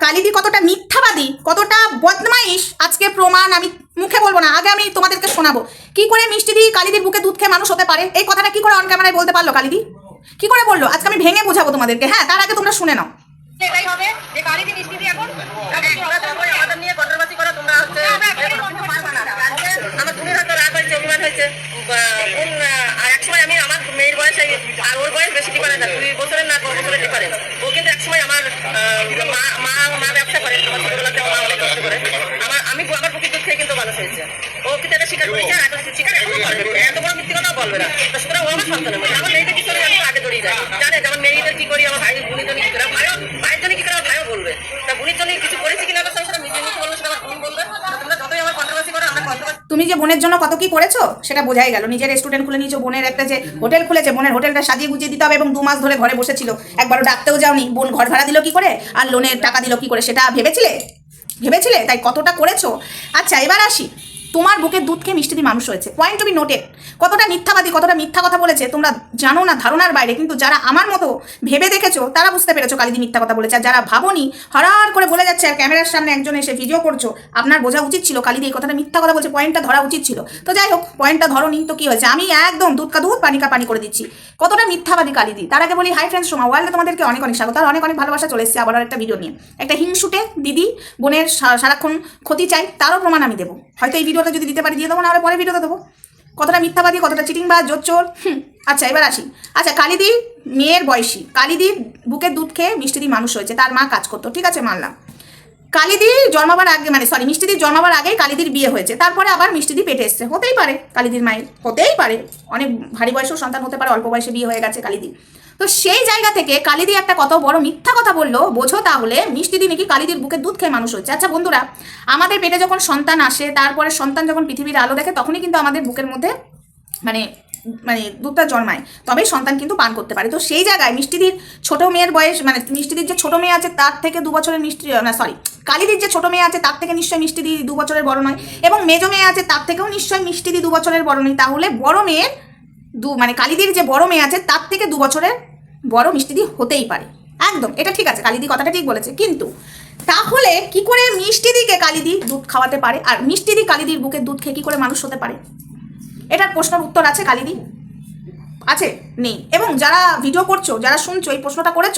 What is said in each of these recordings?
কালিদি কতটা মিথ্যাবাদী, কতটা বদমাইশ, আজকে প্রমাণ আমি মুখে বলব না, আগে আমি তোমাদেরকে শোনাবো। কি করে মিষ্টি দিয়ে কালিদির বুকে দুধ খেয়ে মানুষ হতে পারে? এই কথাটা কি করে অন ক্যামেরায় বলতে পারল কালিদি? কি করে বলল? আজকে আমি ভেঙে বোঝাবো তোমাদেরকে। হ্যাঁ তার আগে তোমরা শুনে নাও। হবে। যে কালিদি মিষ্টি দিয়ে এখন নিয়ে কন্ট্রোভার্সি করা? তোমরা আজকে আমার বোনের হাতে রাগ হয়েছে অভিমান হয়েছে বা বোন আহ, আর এক সময় আমি আমার মেয়ের বয়স এই- আর ওর বয়স বেশি ডিফারেন্স না দুই বছরের না ছ বছরের ডিফারেন্স ও কিন্তু এক সময় আমার আহ, মা মা মা ব্যবসা করে আমার ছোটবেলাতে আমার অনেক কষ্ট করে আমার আমি আমার প্রকৃতির থেকে কিন্তু মানুষ হয়েছে ও কিন্তু এটা তুমি যে বোনের জন্য কত কি করেছ সেটা বোঝাই গেল নিজের রেস্টুরেন্ট খুলে নিয়েছো বোনের একটা যে হোটেল খুলেছে বোনের হোটেলটা সাজিয়ে গুজিয়ে দিতে হবে এবং দু মাস ধরে ঘরে বসেছিল একবারও ডাকতেও যাওনি বোন ঘর ভাড়া দিল কি করে আর লোনের টাকা দিল কি করে সেটা ভেবেছিলে ভেবেছিলে তাই কতটা করেছ আচ্ছা এবার আসি তোমার বুকের দুধ খেয়ে মিষ্টি দিয়ে মানুষ হয়েছে। পয়েন্ট টু বি নোটেড কতটা মিথ্যাবাদী, কতটা মিথ্যা কথা বলেছে, তোমরা জানো না ধারণার বাইরে, কিন্তু যারা আমার মতো ভেবে দেখেছ, তারা বুঝতে পেরেছ কালিদি মিথ্যা কথা বলেছে। আর যারা ভাবনি হরার করে বলে যাচ্ছে, আর ক্যামেরার সামনে একজন এসে ভিডিও করছ, আপনার বোঝা উচিত ছিল কালিদি এই কথাটা মিথ্যা কথা বলছে পয়েন্টটা ধরা উচিত ছিল। তো যাই হোক পয়েন্টটা ধরো ধরনি, তো কি হয়েছে? আমি একদম দুধ কা দুধ, পানি কা পানি করে দিচ্ছি। কতটা মিথ্যাবাদী কালিদি তার আগে বলি হাই ফ্রেন্ডস সোমা ওয়ার্ল্ডে তোমাদেরকে অনেক অনেক স্বাগত। আর অনেক অনেক ভালোবাসা চলে এসেছে আবার একটা ভিডিও নিয়ে। একটা হিংসুটে দিদি, বোনের সারাক্ষণ ক্ষতি চাই, তারও প্রমাণ আমি দেবো। হয়তো এই ভিডিওটা যদি দিতে পারি দিয়ে দেবো না হলে পরে ভিডিওতে দেবো। কতটা মিথ্যাবাদী কতটা চিটিং বা জোর চোর হুম, আচ্ছা এবার আসি। আচ্ছা কালিদি মেয়ের বয়সী। কালিদির বুকের দুধ খেয়ে মিষ্টি দিয়ে মানুষ হয়েছে তার মা কাজ করতো ঠিক আছে মানলাম। কালিদি জন্মাবার আগে মানে সরি মিষ্টিদির জন্মাবার আগেই কালিদির বিয়ে হয়েছে। তারপরে আবার মিষ্টিদি পেটে এসছে। হতেই পারে কালিদির মায়ের, হতেই পারে। অনেক ভারী বয়সেও সন্তান হতে পারে, অল্প বয়সে বিয়ে হয়ে গেছে কালিদি। তো সেই জায়গা থেকে কালিদি একটা কত বড় মিথ্যা কথা বলল, বোঝো তাহলে, মিষ্টিদি নাকি কালিদির বুকে দুধ খেয়ে মানুষ হচ্ছে আচ্ছা বন্ধুরা, আমাদের পেটে যখন সন্তান আসে, তারপরে সন্তান যখন পৃথিবীর আলো দেখে, তখনই কিন্তু আমাদের বুকের মধ্যে মানে মানে দুধটা জন্মায়, তবেই সন্তান কিন্তু পান করতে পারে। তো সেই জায়গায় মিষ্টিদির ছোট মেয়ের বয়স মানে মিষ্টিদির যে ছোট মেয়ে আছে তার থেকে দু বছরের মিষ্টি, না সরি কালিদির যে ছোট মেয়ে আছে তার থেকে নিশ্চয়ই মিষ্টিদি দু বছরের বড় নয় এবং মেজো মেয়ে আছে তার থেকেও নিশ্চয়ই মিষ্টিদি দু বছরের বড় নয়। তাহলে বড় মেয়ের দু মানে কালিদির যে বড় মেয়ে আছে তার থেকে দু বছরের বড় মিষ্টিদি হতেই পারে। একদম, এটা ঠিক আছে, কালিদি কথাটা ঠিক বলেছে। কিন্তু তাহলে কি করে মিষ্টিদিকে কালিদি দুধ খাওয়াতে পারে? আর মিষ্টিদি কালিদির বুকের দুধ খেয়ে কি করে মানুষ হতে পারে? এটার প্রশ্নের উত্তর আছে কালিদি? আছে? নেই। এবং যারা ভিডিও করছ, যারা শুনছো, এই প্রশ্নটা করেছ,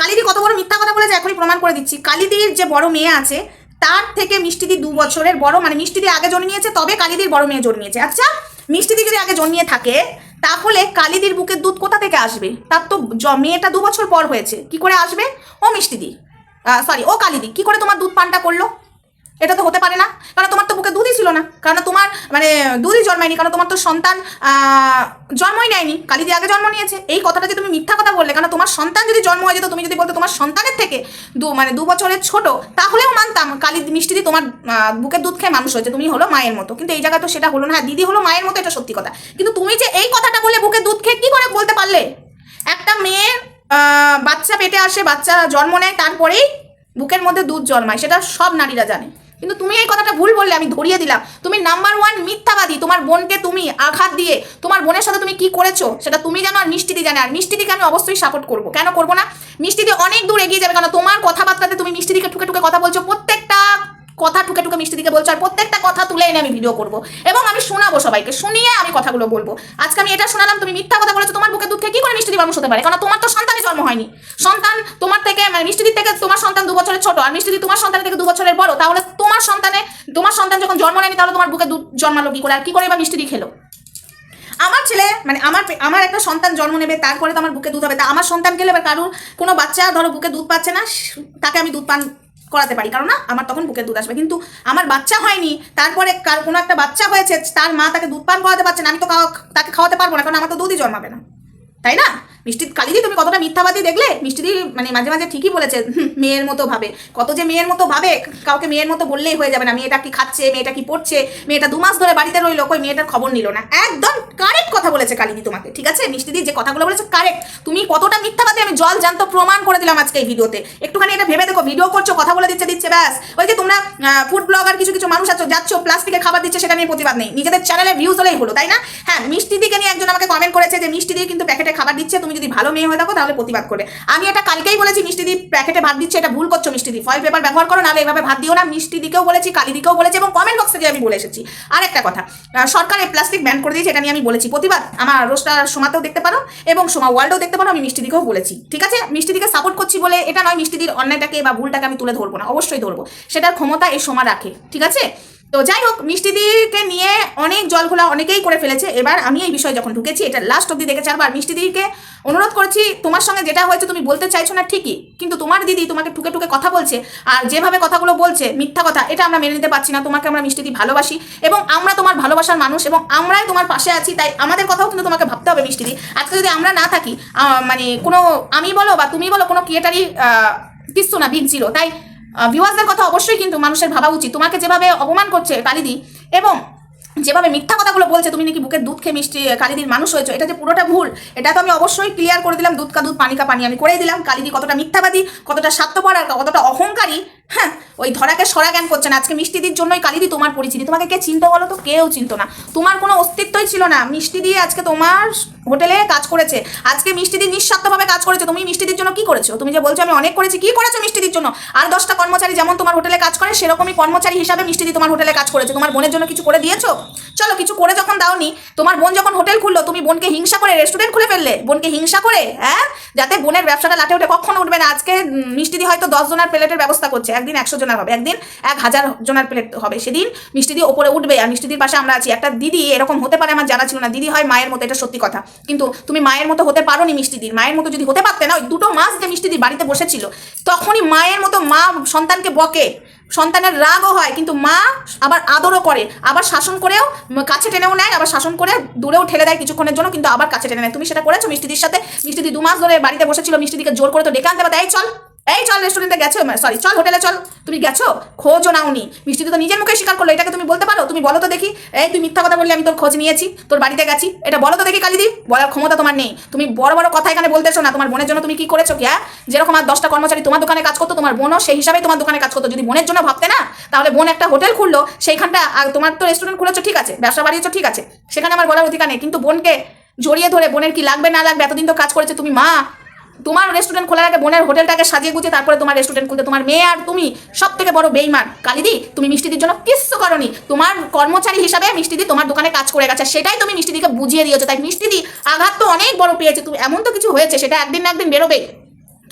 কালিদি কত বড় মিথ্যা কথা বলেছে এখনই প্রমাণ করে দিচ্ছি। কালিদির যে বড় মেয়ে আছে, তার থেকে মিষ্টিদি দু বছরের বড় মানে মিষ্টিদি আগে জন্মিয়েছে তবে কালিদির বড় মেয়ে জন্মিয়েছে আচ্ছা মিষ্টিদি যদি আগে জন্মিয়ে থাকে, তাহলে কালিদির বুকের দুধ কোথা থেকে আসবে? তার তো মেয়েটা দু বছর পর হয়েছে। কি করে আসবে? ও মিষ্টিদি। সরি ও কালিদি। কি করে তোমার দুধ পানটা করল? এটা তো হতে পারে না। কারণ তোমার তো বুকে দুধই ছিল না। কারণ তোমার মানে দুধই জন্মায়নি। কারণ তোমার তো সন্তান জন্মই নেয়নি। কালী দিয়ে আগে জন্ম নিয়েছে, এই কথাটা যে তুমি মিথ্যা কথা বললে কারণ তোমার সন্তান যদি জন্ম হয়ে যেত, তুমি যদি বলতো তোমার সন্তানের থেকে দু মানে দু বছরের ছোট, তাহলেও মানতাম কালী মিষ্টি দিয়ে তোমার বুকের দুধ খেয়ে মানুষ হয়েছে। তুমি হলো মায়ের মতো। কিন্তু এই জায়গায় তো সেটা হলো না। হ্যাঁ দিদি হলো মায়ের মতো, এটা সত্যি কথা। কিন্তু তুমি যে এই কথাটা বলে বুকের দুধ খেয়ে কি করে বলতে পারলে? একটা মেয়ে বাচ্চা পেটে আসে, বাচ্চা জন্ম নেয়, তারপরেই বুকের মধ্যে দুধ জন্মায়। সেটা সব নারীরা জানে। কিন্তু তুমি এই কথাটা ভুল বললে, আমি ধরিয়ে দিলাম। তুমি নাম্বার ওয়ান মিথ্যাবাদী, তোমার বোনকে তুমি আঘাত দিয়ে, তোমার বোনের সাথে তুমি কি করেছ, সেটা তুমি জানো আর মিষ্টিদি জানে। আর মিষ্টিদিকে আমি অবশ্যই সাপোর্ট করব। কেন করব না? মিষ্টিদি অনেক দূর এগিয়ে যাবে, কারণ তোমার কথাবার্তাতে তুমি মিষ্টিদিকে ঠুকে ঠুকে কথা বলছো, প্রত্যেকটা কথা ঠুকে ঠুকে মিষ্টিদিকে বলছো, আর প্রত্যেকটা কথা তুলে এনে আমি ভিডিও করব। এবং আমি শোনাবো সবাইকে, শুনিয়ে আমি কথাগুলো বলব। আজকে আমি এটা শোনালাম, তুমি মিথ্যা কথা বলেছ, তোমার বুকে দুধ খেয়ে কি করে মিষ্টি মানুষ হতে পারে? কারণ তোমার তো সন্তানই জন্ম হয়নি। সন্তান তোমার থেকে মানে মিষ্টিদির থেকে তোমার সন্তান দু বছরের ছোট, আর মিষ্টিদি তোমার সন্তান থেকে দু বছরের বড়, তাহলে তোমার সন্তান যখন জন্ম নেয়নি, তাহলে তোমার বুকে দুধ জন্মালো কি করে? আর কি করে এবার মিষ্টিদি খেলো? আমার ছেলে মানে আমার আমার একটা সন্তান জন্ম নেবে, তারপরে তো আমার বুকে দুধ হবে। তা আমার সন্তান গেলে এবার কারুর কোনো বাচ্চা ধরো বুকে দুধ পাচ্ছে না তাকে আমি দুধ পান করাতে পারি। কারণ না আমার তখন বুকে দুধ আসবে। কিন্তু আমার বাচ্চা হয়নি, তারপরে কার কোনো একটা বাচ্চা হয়েছে, তার মা তাকে দুধ পান করাতে পারছে না, আমি তো তাকে খাওয়াতে পারব না, কারণ আমার তো দুধই জন্মাবে না। তাই না? মিষ্টি কালিদি, তুমি কতটা মিথ্যাবাদী দেখলে? মিষ্টিদি মানে মাঝে মাঝে ঠিকই বলেছে মেয়ের মতো ভাবে। কত যে মেয়ের মতো ভাবে, কাউকে মেয়ের মতো বললেই হয়ে যাবে না। মেয়েটা কি খাচ্ছে, মেয়েটা কি পড়ছে? মেয়েটা দু মাস ধরে বাড়িতে রইল, কই মেয়েটার খবর নিল না। একদম কারেক্ট কথা বলেছে কালিদি তোমাকে, ঠিক আছে? মিষ্টিদি যে কথাগুলো বলেছে কারেক্ট তুমি কতটা মিথ্যাবাদী, আমি জল জান্ত প্রমাণ করে দিলাম আজকে এই ভিডিওতে। একটুখানি এটা ভেবে দেখো, ভিডিও করছ, কথা বলে দিচ্ছে দিচ্ছে, ব্যাস। ওই যে তোমরা ফুড ব্লগার কিছু কিছু মানুষ আছো, যাচ্ছ প্লাস্টিকে খাবার দিচ্ছে, সেটা নিয়ে প্রতিবাদ নেই। নিজেদের চ্যানেলে ভিউজ হলেই হলো, তাই না? হ্যাঁ মিষ্টি দিকে নিয়ে একজন আমাকে কমেন্ট করেছে যে মিষ্টি দিয়ে কিন্তু প্যাকেটে খাবার দিচ্ছে, তুমি যদি ভালো মেয়ে হয়ে থাকো, তাহলে প্রতিবাদ করবে। আমি এটা কালকেই বলেছি মিষ্টিদি প্যাকেটে ভাত দিচ্ছে, এটা ভুল করছ মিষ্টিদি ফয়েল পেপার ব্যবহার করো, নাহলে এভাবে ভাত দিও না। মিষ্টি দিকেও বলেছি কালি দিকেও বলেছি, এবং কমেন্ট বক্সে গিয়ে আমি বলে এসেছি। আর একটা কথা সরকার এই প্লাস্টিক ব্যান করে দিয়েছে, এটা নিয়ে আমি বলেছি। প্রতিবাদ, আমার রোস্টার সোমাতেও দেখতে পারো, এবং সোমা ওয়ার্ল্ডেও দেখতে পারো, আমি মিষ্টি দিকেও বলেছি। ঠিক আছে? মিষ্টি দিকে সাপোর্ট করছি বলে এটা নয় মিষ্টিদির অন্যায়টাকে বা ভুলটাকে আমি তুলে ধরবো না, অবশ্যই ধরবো। সেটার ক্ষমতা এই সোমা রাখে। ঠিক আছে? তো যাই হোক মিষ্টি মিষ্টিদিকে নিয়ে অনেক জলঘোলা অনেকেই করে ফেলেছে। এবার আমি এই বিষয়ে যখন ঢুকেছি, এটা লাস্ট অব্দি দেখে চারবার মিষ্টিদিকে অনুরোধ করছি, তোমার সঙ্গে যেটা হয়েছে তুমি বলতে চাইছো না ঠিকই, কিন্তু তোমার দিদি তোমাকে ঠুকে ঠুকে কথা বলছে আর যেভাবে কথাগুলো বলছে, মিথ্যা কথা, এটা আমরা মেনে নিতে পারছি না। তোমাকে আমরা মিষ্টিদি ভালোবাসি এবং আমরা তোমার ভালোবাসার মানুষ এবং আমরাই তোমার পাশে আছি, তাই আমাদের কথাও কিন্তু তোমাকে ভাবতে হবে মিষ্টিদি। আজকে যদি আমরা না থাকি মানে কোনো আমি বলো বা তুমি বলো কোনো ক্রিয়েটারই কিচ্ছু না বিগ জিরো তাই ভিউয়ার্সদের কথা অবশ্যই কিন্তু মানুষের ভাবা উচিত। তোমাকে যেভাবে অপমান করছে কালিদি এবং যেভাবে মিথ্যা কথাগুলো বলছে, তুমি নাকি বুকের দুধ খেয়ে মিষ্টি কালিদির মানুষ হয়েছো, এটা যে পুরোটা ভুল, এটা তো আমি অবশ্যই ক্লিয়ার করে দিলাম, দুধ কা দুধ, পানি কা পানি আমি করেই দিলাম। কালিদি কতটা মিথ্যাবাদী, কতটা স্বার্থপর আর কতটা অহংকারী হ্যাঁ ওই ধরাকে সরা জ্ঞান করছে না। আজকে মিষ্টিদির জন্যই কালিদি তোমার পরিচিতি। তোমাকে কে চিনতো বলো তো? কেউ চিনতো না। তোমার কোনো অস্তিত্বই ছিল না। মিষ্টি দিয়ে আজকে তোমার হোটেলে কাজ করেছে। আজকে মিষ্টিদি নিঃস্বার্থভাবে কাজ করেছে। তুমি মিষ্টিদির জন্য কি করেছ? তুমি যে বলছো আমি অনেক করেছি, কি করেছ মিষ্টিদির জন্য? আর দশটা কর্মচারী যেমন তোমার হোটেলে কাজ করে, সেরকমই কর্মচারী হিসাবে মিষ্টি মিষ্টিদি তোমার হোটেলে কাজ করেছে। তোমার বোনের জন্য কিছু করে দিয়েছ? চলো, কিছু করে যখন দাওনি, তোমার বোন যখন হোটেল খুললো, তুমি বোনকে হিংসা করে রেস্টুরেন্ট খুলে ফেললে? বোনকে হিংসা করে হ্যাঁ? যাতে বোনের ব্যবসাটা লাটে উঠে কখনো উঠবে না। আজকে মিষ্টিদি হয়তো দশ জনের প্লেটের ব্যবস্থা করছে। একদিন একশো জনের হবে, একদিন এক হাজার জনের প্লেট হবে। সেদিন মিষ্টি দিয়ে ওপরে উঠবে আর মিষ্টিদির পাশে আমরা আছি। একটা দিদি এরকম হতে পারে আমার জানা ছিল না। দিদি হয় মায়ের মতো, এটা সত্যি কথা। কিন্তু তুমি মায়ের মতো হতে পারো নি মিষ্টি মিষ্টিদির মায়ের মতো যদি হতে পারতে না, ওই দুটো মাস যে মিষ্টিদির বাড়িতে বসেছিল, তখনই মায়ের মতো মা সন্তানকে বকে। সন্তানের রাগও হয়, কিন্তু মা আবার আদরও করে। আবার শাসন করেও কাছে টেনেও নেয়, আবার শাসন করে দূরেও ঠেলে দেয় কিছুক্ষণের জন্য, কিন্তু আবার কাছে টেনে নেয়। তুমি সেটা করেছ মিষ্টিদির সাথে? মিষ্টিদি দু মাস ধরে বাড়িতে বসেছিল মিষ্টিদিকে জোর করে তো ডেকে আনতে পারতে এই চল। এই চল রেস্টুরেন্টে গেছো? সরি চল হোটেলে চল। তুমি গেছো? খোঁজও নাওনি। মিষ্টি তো নিজের মুখে স্বীকার করল। এটাকে তুমি বলতে পারো? তুমি বলো তো দেখি। এই তুই মিথ্যা কথা বললে, আমি তোর খোঁজ নিয়েছি, তোর বাড়িতে গেছি। এটা বলো তো দেখি কালিদি বলার ক্ষমতা তোমার নেই। তুমি বড় বড় কথা এখানে বলতেছো না। তোমার বোনের জন্য তুমি কি করেছ কি হ্যাঁ? যেরকম আর দশটা কর্মচারী তোমার দোকানে কাজ করতো, তোমার বোনও সেই হিসাবে তোমার দোকানে কাজ করতো। যদি বোনের জন্য ভাবতে না, তাহলে বোন একটা হোটেল খুললো, সেইখানটা আর তোমার তো রেস্টুরেন্ট খুলেছো, ঠিক আছে। ব্যবসা বাড়িয়েছো, ঠিক আছে। সেখানে আমার বলার অধিকার নেই। কিন্তু বোনকে জড়িয়ে ধরে, বোনের কি লাগবে, না লাগবে, এতদিন তো কাজ করেছে তুমি মা। তোমার রেস্টুরেন্ট খোলার আগে বোনের হোটেলটাকে সাজিয়ে গুছিয়ে তারপরে তোমার রেস্টুরেন্ট খুলতে। তোমার মেয়ে আর তুমি সব থেকে বড় বেইমান। কালিদি, তুমি মিষ্টিদির জন্য কিচ্ছু করনি। তোমার কর্মচারী হিসাবে মিষ্টিদি তোমার দোকানে কাজ করে গেছে। সেটাই তুমি মিষ্টিদিকে বুঝিয়ে দিয়েছ। তাই মিষ্টিদি আঘাত তো অনেক বড় পেয়েছে। তুমি এমন তো কিছু হয়েছে, সেটা একদিন না একদিন বেরোবে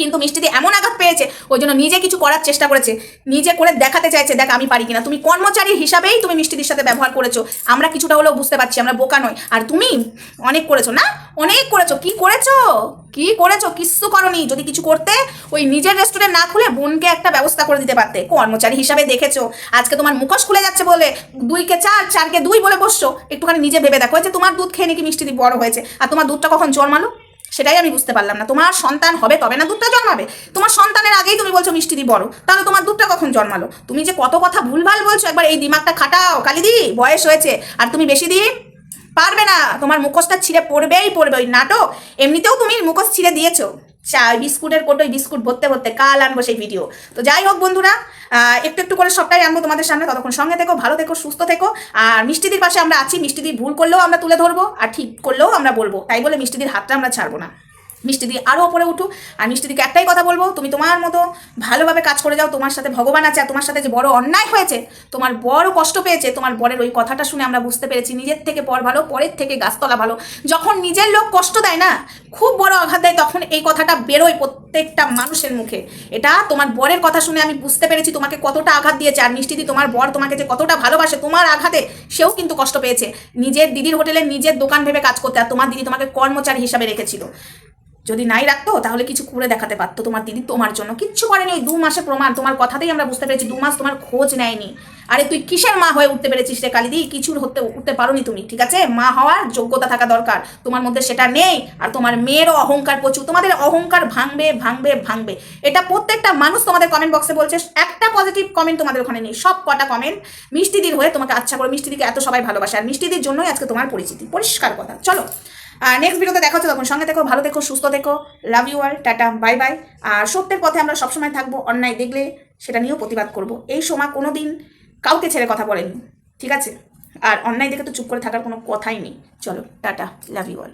কিন্তু মিষ্টিদি এমন আঘাত পেয়েছে, ওই জন্য নিজে কিছু করার চেষ্টা করেছে। নিজে করে দেখাতে চাইছে, দেখ আমি পারি কিনা। তুমি কর্মচারী হিসাবেই তুমি মিষ্টিদির সাথে ব্যবহার করেছ। আমরা কিছুটা হলেও বুঝতে পারছি, আমরা বোকা নই। আর তুমি অনেক করেছ, না? অনেক করেছ। কি করেছ? কি করেছ? কিচ্ছু করনি। যদি কিছু করতে ওই নিজের রেস্টুরেন্ট না খুলে বোনকে একটা ব্যবস্থা করে দিতে পারতে। কর্মচারী হিসাবে দেখেছ। আজকে তোমার মুখোশ খুলে যাচ্ছে বলে দুইকে চার, চারকে দুই বলে বসছো। একটুখানি নিজে ভেবে দেখো। যে তোমার দুধ খেয়ে নাকি মিষ্টি বড় হয়েছে। আর তোমার দুধটা কখন জন্মালো? সেটাই আমি বুঝতে পারলাম না। তোমার সন্তান হবে তবে না, দুধটা জন্মাবে। তোমার সন্তানের আগেই তুমি বলছো মিষ্টি দি বড়। তাহলে তোমার দুধটা কখন জন্মালো? তুমি যে কত কথা ভুলভাল বলছো, একবার এই দিমাগটা খাটাও, কালিদি, বয়স হয়েছে। আর তুমি বেশি দিন পারবে না, তোমার মুখোশটা ছিঁড়ে পড়বেই পড়বে। ওই নাটক, এমনিতেও তুমি মুখোশ ছিঁড়ে দিয়েছ। চা, বিস্কুটের কোটোই বিস্কুট ভরতে ভরতে কাল আনব সেই ভিডিও তো যাই হোক বন্ধুরা একটু একটু করে সবটাই আনব তোমাদের সামনে। ততক্ষণ সঙ্গে থেকো, ভালো থেকো, সুস্থ থেকো। আর মিষ্টিদির পাশে আমরা আছি মিষ্টিদি ভুল করলেও আমরা তুলে ধরবো, আর ঠিক করলেও আমরা বলব। তাই বলে মিষ্টিদির হাতটা আমরা ছাড়বো না। মিষ্টিদি আরও ওপরে উঠুক। আর মিষ্টিদিকে একটাই কথা বলব, তুমি তোমার মতো ভালোভাবে কাজ করে যাও, তোমার সাথে ভগবান আছে আর তোমার সাথে যে বড় অন্যায় হয়েছে, তোমার বড় কষ্ট পেয়েছে, তোমার বরের ওই কথাটা শুনে আমরা বুঝতে পেরেছি, নিজের থেকে পর ভালো, পরের থেকে গাছতলা ভালো। যখন নিজের লোক কষ্ট দেয় না, খুব বড় আঘাত দেয়, তখন এই কথাটা বেরোয় প্রত্যেকটা মানুষের মুখে। এটা তোমার বরের কথা শুনে আমি বুঝতে পেরেছি, তোমাকে কতটা আঘাত দিয়েছে। আর মিষ্টি মিষ্টিদি তোমার বর তোমাকে যে কতটা ভালোবাসে, তোমার আঘাতে সেও কিন্তু কষ্ট পেয়েছে। নিজের দিদির হোটেলে নিজের দোকান ভেবে কাজ করতে, আর তোমার দিদি তোমাকে কর্মচারী হিসাবে রেখেছিল। যদি নাই রাখতো, তাহলে কিছু করে দেখাতে পারতো তোমার দিদি। তোমার জন্য কিচ্ছু করেনি। ওই দু মাসে প্রমাণ তোমার কথাতেই আমরা বুঝতে পেরেছি। দু মাস তোমার খোঁজ নেয়নি। আরে তুই কিসের মা হয়ে উঠতে পেরেছিস রে কালিদি কিছুর হতে, উঠতে পারোনি তুমি, ঠিক আছে? মা হওয়ার যোগ্যতা থাকা দরকার। তোমার মধ্যে সেটা নেই। আর তোমার মেয়েরও অহংকার প্রচুর। তোমাদের অহংকার ভাঙবে ভাঙবে ভাঙবে। এটা প্রত্যেকটা মানুষ তোমাদের কমেন্ট বক্সে বলছে। একটা পজিটিভ কমেন্ট তোমাদের ওখানে নেই। সব কটা কমেন্ট মিষ্টিদির হয়ে তোমাকে আচ্ছা করে মিষ্টিদিকে এত সবাই ভালোবাসে। আর মিষ্টিদির জন্যই আজকে তোমার পরিচিতি। পরিষ্কার কথা। চলো। নেক্সট ভিডিওতে দেখা হচ্ছে তখন। সঙ্গে দেখো ভালো থেকো, সুস্থ দেখো লাভ ইউ আর টাটা বাই বাই আর সত্যের পথে আমরা সবসময় থাকব, অন্যায় দেখলে সেটা নিয়েও প্রতিবাদ করব। এই সময় কোনো দিন কাউকে ছেড়ে কথা বলেনি ঠিক আছে? আর অন্যায় দেখে তো চুপ করে থাকার কোনো কথাই নেই। চলো, টাটা লাভ ইউ অল